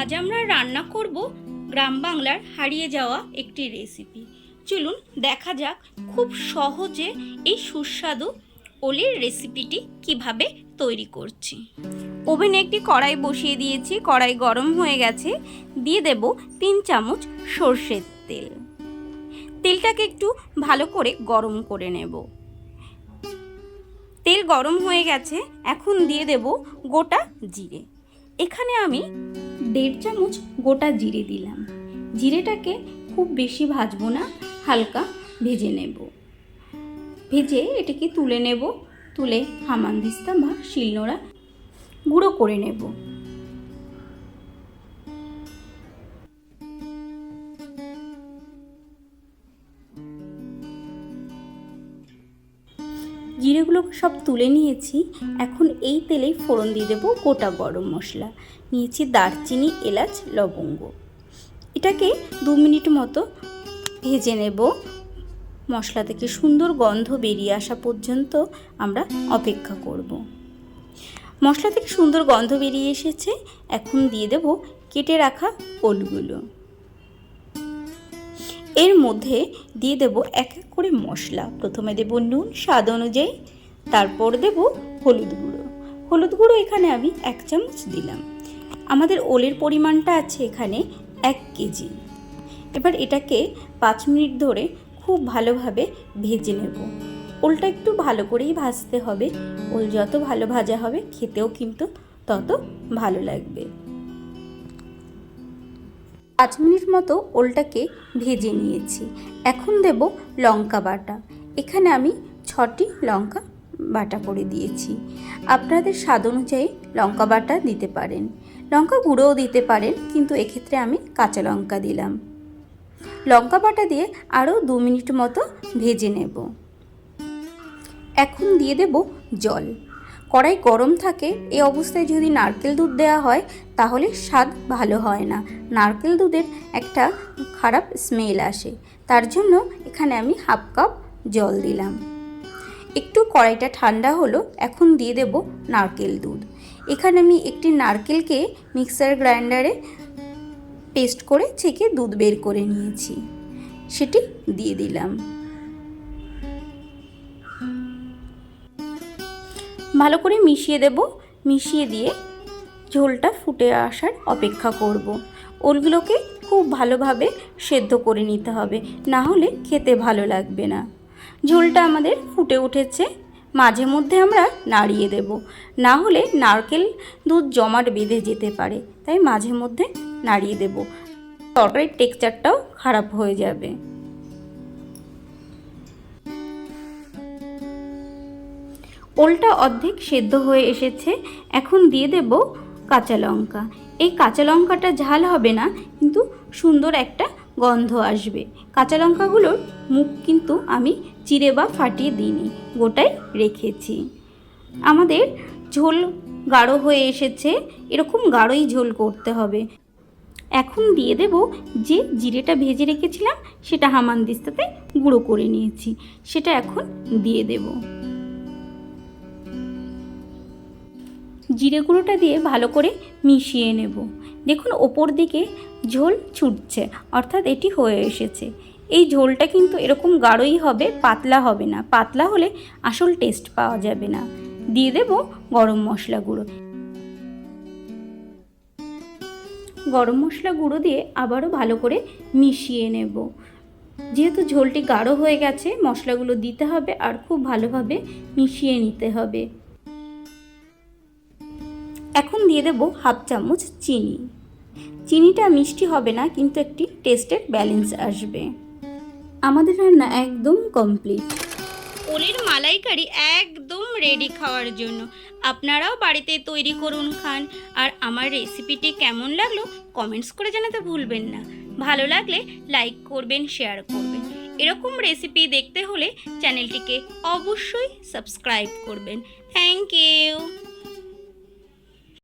আজ আমরা রান্না করব গ্রাম বাংলার হারিয়ে যাওয়া একটি রেসিপি চলুন দেখা যাক খুব সহজে এই সুস্বাদু ওলির রেসিপিটি কীভাবে তৈরি করছি। ওভেনে একটি কড়াই বসিয়ে দিয়েছি, কড়াই গরম হয়ে গেছে। দিয়ে দেব তিন চামচ সর্ষের তেল। তেলটাকে একটু ভালো করে গরম করে নেব। তেল গরম হয়ে গেছে, এখন দিয়ে দেব গোটা জিরে। এখানে আমি দেড় চামচ গোটা জিরে দিলাম। জিরেটাকে খুব বেশি ভাজবো না, হালকা ভেজে নেব। ভেজে এটাকে তুলে নেব, তুলে হামানদিস্তা বা শিলনোড়া গুঁড়ো করে নেব। জিরেগুলোকে সব তুলে নিয়েছি। এখন এই তেলেই ফোড়ন দিয়ে দেবো গোটা গরম মশলা। নিয়েছি দারচিনি, এলাচ, লবঙ্গ। এটাকে দু মিনিট মতো ভেজে নেব। মশলা থেকে সুন্দর গন্ধ বেরিয়ে আসা পর্যন্ত আমরা অপেক্ষা করব। মশলা থেকে সুন্দর গন্ধ বেরিয়ে এসেছে। এখন দিয়ে দেব কেটে রাখা ওলগুলো। এর মধ্যে দিয়ে দেব এক এক করে মশলা। প্রথমে দেব নুন, স্বাদ অনুযায়ী, তারপর দেব হলুদ গুঁড়ো। হলুদ গুঁড়ো এখানে আমি এক চামচ দিলাম। আমাদের ওলের পরিমাণটা আছে এখানে এক কেজি। এবার এটাকে পাঁচ মিনিট ধরে খুব ভালোভাবে ভেজে নেব। ওলটা একটু ভালো করেই ভাজতে হবে। ওল যত ভালো ভাজা হবে, খেতেও কিন্তু তত ভালো লাগবে। পাঁচ মিনিট মতো ওলটাকে ভেজে নিয়েছি। এখন দেব লঙ্কা বাটা। এখানে আমি ছটি লঙ্কা বাটা করে দিয়েছি। আপনাদের স্বাদ অনুযায়ী লঙ্কা বাটা দিতে পারেন। লঙ্কা গুঁড়োও দিতে পারেন, কিন্তু এক্ষেত্রে আমি কাঁচা লঙ্কা দিলাম। লঙ্কা বাটা দিয়ে আরও দু মিনিট মতো ভেজে নেব। এখন দিয়ে দেব জল। কড়াই গরম থাকে এই অবস্থায় যদি নারকেল দুধ দেওয়া হয়, তাহলে স্বাদ ভালো হয় না। নারকেল দুধের একটা খারাপ স্মেল আসে। তার জন্য এখানে আমি হাফ কাপ জল দিলাম। একটু কড়াইটা ঠান্ডা হলো, এখন দিয়ে দেব নারকেল দুধ। এখানে আমি একটি নারকেলকে মিক্সার গ্রাইন্ডারে পেস্ট করে ছেঁকে দুধ বের করে নিয়েছি। সেটি দিয়ে দিলাম। ভালো করে মিশিয়ে দেব। মিশিয়ে দিয়ে ঝোলটা ফুটে আসার অপেক্ষা করব। ওলগুলোকে খুব ভালোভাবে সেদ্ধ করে নিতে হবে, না হলে খেতে ভালো লাগবে না। ঝোলটা আমাদের ফুটে উঠেছে। মাঝে মধ্যে আমরা নাড়িয়ে দেব। না হলে নারকেল দুধ জমাট বেঁধে যেতে পারে, তাই মাঝে মধ্যে নাড়িয়ে দেব। তরকারির টেক্সচারটাও খারাপ হয়ে যাবে। ওলটা অর্ধেক সেদ্ধ হয়ে এসেছে, এখন দিয়ে দেব কাঁচা লঙ্কা। এই কাঁচা লঙ্কাটা ঝাল হবে না, কিন্তু সুন্দর একটা গন্ধ আসবে। কাঁচা লঙ্কাগুলোর মুখ কিন্তু আমি চিড়ে বা ফাটিয়ে দিইনি, গোটাই রেখেছি। আমাদের ঝোল গাঢ় হয়ে এসেছে, এরকম গাঢ়ই ঝোল করতে হবে। এখন দিয়ে দেব যে জিরেটা ভেজে রেখেছিলাম, সেটা হামানদিস্তাতে গুঁড়ো করে নিয়েছি, সেটা এখন দিয়ে দেবো। জিরে গুঁড়োটা দিয়ে ভালো করে মিশিয়ে নেব। দেখুন, ওপর দিকে ঝোল ছুটছে, অর্থাৎ এটি হয়ে এসেছে। এই ঝোলটা কিন্তু এরকম গাঢ়ই হবে, পাতলা হবে না। পাতলা হলে আসল টেস্ট পাওয়া যাবে না। দিয়ে দেব গরম মশলা গুঁড়ো। গরম মশলা গুঁড়ো দিয়ে আবারও ভালো করে মিশিয়ে নেব। যেহেতু ঝোলটি গাঢ় হয়ে গেছে, মশলাগুলো দিতে হবে আর খুব ভালোভাবে মিশিয়ে নিতে হবে। দিয়ে দেবো হাফ চামচ চিনি। চিনিটা মিষ্টি হবে না, কিন্তু একটি টেস্টের ব্যালেন্স আসবে। আমাদের রান্না একদম কমপ্লিট। ওলের মালাইকারি একদম রেডি খাওয়ার জন্য। আপনারাও বাড়িতে তৈরি করুন, খান। আর আমার রেসিপিটি কেমন লাগল কমেন্টস করে জানাতে ভুলবেন না। ভালো লাগলে লাইক করবেন শেয়ার করবেন। এরকম রেসিপি দেখতে হলে চ্যানেলটিকে অবশ্যই সাবস্ক্রাইব করবেন। Thank you